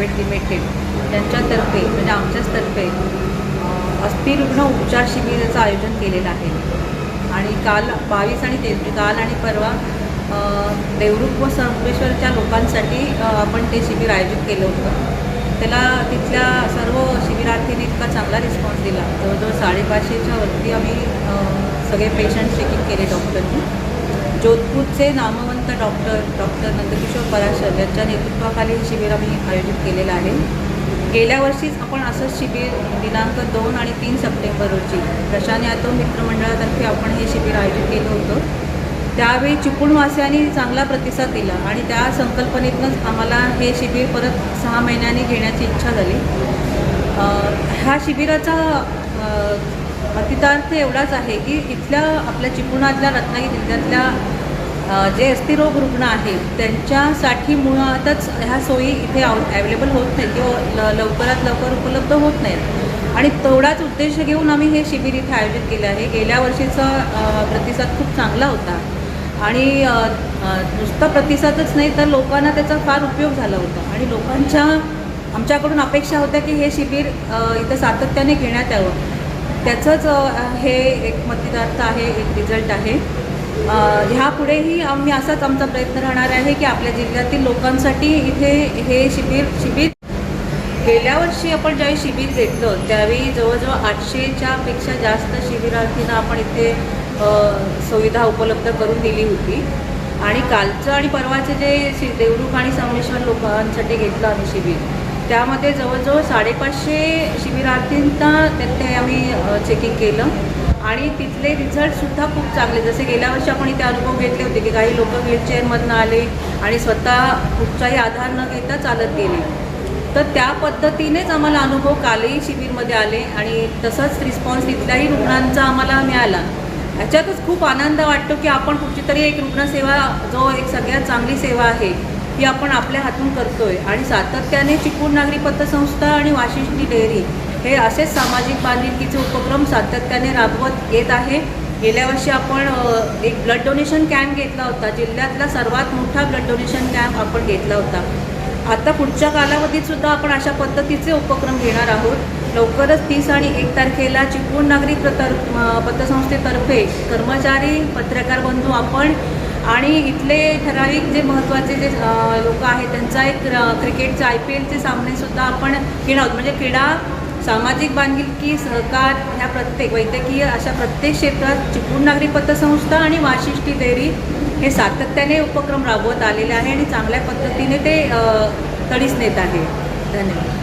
Private limited यांच्यातर्फे म्हणजे आमच्याचतर्फे अस्थि अस्थिरुग्ण उपचार शिबिराचं आयोजन केलेलं आहे. आणि काल बावीस आणि तेवीस म्हणजे काल आणि परवा अ, देवरुख व संगमेश्वरच्या लोकांसाठी आपण ते शिबिर आयोजित केलं होतं. त्याला तिथल्या सर्व शिबिरार्थींनी इतका चांगला रिस्पॉन्स दिला. जवळजवळ साडेपाचशेच्या वरती आम्ही सगळे पेशंट चेकिंग केले डॉक्टरनी जोधपूरचे नामवंत डॉक्टर डॉक्टर नंदकिशोर पराशर यांच्या नेतृत्वाखाली हे शिबिर आम्ही आयोजित केलेलं आहे. गेल्या वर्षीच आपण असंच शिबिर दिनांक दोन आणि तीन सप्टेंबर रोजी प्रशांत यादव मित्रमंडळातर्फे आपण हे शिबिर आयोजित केलं होतं. त्यावेळी चिपळूणवासियांनी चांगला प्रतिसाद दिला आणि त्या संकल्पनेतूनच आम्हाला हे शिबिर परत सहा महिन्यांनी घेण्याची इच्छा झाली. ह्या शिबिराचा अ, अतितार्थ एवढाच आहे की इथल्या आपल्या चिपळुणातल्या रत्नागिरी जिल्ह्यातल्या जे अस्थिरोग रुग्ण आहेत त्यांच्यासाठी मुळातच ह्या सोयी इथे अवेलेबल होत नाहीत किंवा ल लवकरात लवकर उपलब्ध होत नाहीत. आणि तेवढाच उद्देश घेऊन आम्ही हे शिबिर इथे आयोजित केलं आहे. गेल्या वर्षीचा प्रतिसाद खूप चांगला होता. आणि नुसतं नुसता प्रतिसादच नाही तर लोकांना त्याचा फार उपयोग झाला होता. आणि लोकांच्या आमच्याकडून अपेक्षा होत्या की हे शिबिर इथं सातत्याने घेण्यात यावं. त्याचंच हे एक मतदार्थ आहे एक रिझल्ट आहे. ह्यापुढेही आम्ही असाच आमचा प्रयत्न राहणार आहे की आपल्या जिल्ह्यातील लोकांसाठी इथे हे शिबिर शिबिर गेल्या वर्षी आपण ज्यावेळी शिबिर घेतलं त्यावेळी जवळजवळ आठशेच्या पेक्षा जास्त शिबिरार्थींना आपण इथे सुविधा उपलब्ध करून दिली होती. आणि कालचं आणि परवाचे जे शि देवरुख आणि संमेश्वर लोकांसाठी घेतलं आम्ही शिबिर. त्यामध्ये जवळजवळ साडेपाचशे शिबिरार्थींना तिथे आम्ही चेकिंग केलं. आणि तिथले रिझल्टसुद्धा खूप चांगले. जसे गेल्या वर्षी आपण इथे अनुभव घेतले होते की काही लोक व्हीलचेअरमधनं आले आणि स्वतः कुठचाही आधार न घेता चालत गेले. तर त्या पद्धतीनेच आम्हाला अनुभव कालही शिबिरमध्ये आले आणि तसाच रिस्पॉन्स तिथल्याही रुग्णांचा आम्हाला मिळाला. ह्याच्यातच खूप आनंद वाटतो की आपण कुठची तरी एक रुग्णसेवा जो एक सगळ्यात चांगली सेवा आहे ही आपण आपल्या हातून करतोय. आणि सातत्याने चिपळूण नागरी पतसंस्था आणि वाशिष्ठी डेअरी हे असेच सामाजिक बांधिलकीचे उपक्रम सातत्याने राबवत येत आहे. गेल्या वर्षी आपण एक ब्लड डोनेशन कॅम्प घेतला होता. जिल्ह्यातला सर्वात मोठा ब्लड डोनेशन कॅम्प आपण घेतला होता. आता पुढच्या कालावधीत सुद्धा आपण अशा पद्धतीचे उपक्रम घेणार आहोत. लवकरच तीस आणि एक तारखेला चिपळूण नागरिक पतसंस्थेतर्फे कर्मचारी पत्रकार बंधू आपण आणि इथले ठराविक जे महत्त्वाचे जे लोक आहेत त्यांचा एक क्रिकेटचे आय पी एलचे सामनेसुद्धा आपण घेणार आहोत म्हणजे क्रीडा सामाजिक बांधिलकी सहकार ह्या प्रत्येक वैद्यकीय अशा प्रत्येक क्षेत्रात चिपळूण नागरी पतसंस्था आणि वाशिष्ठी डेअरी हे सातत्याने उपक्रम राबवत आलेले आहे आणि चांगल्या पद्धतीने ते तडीस नेत आहे. धन्यवाद.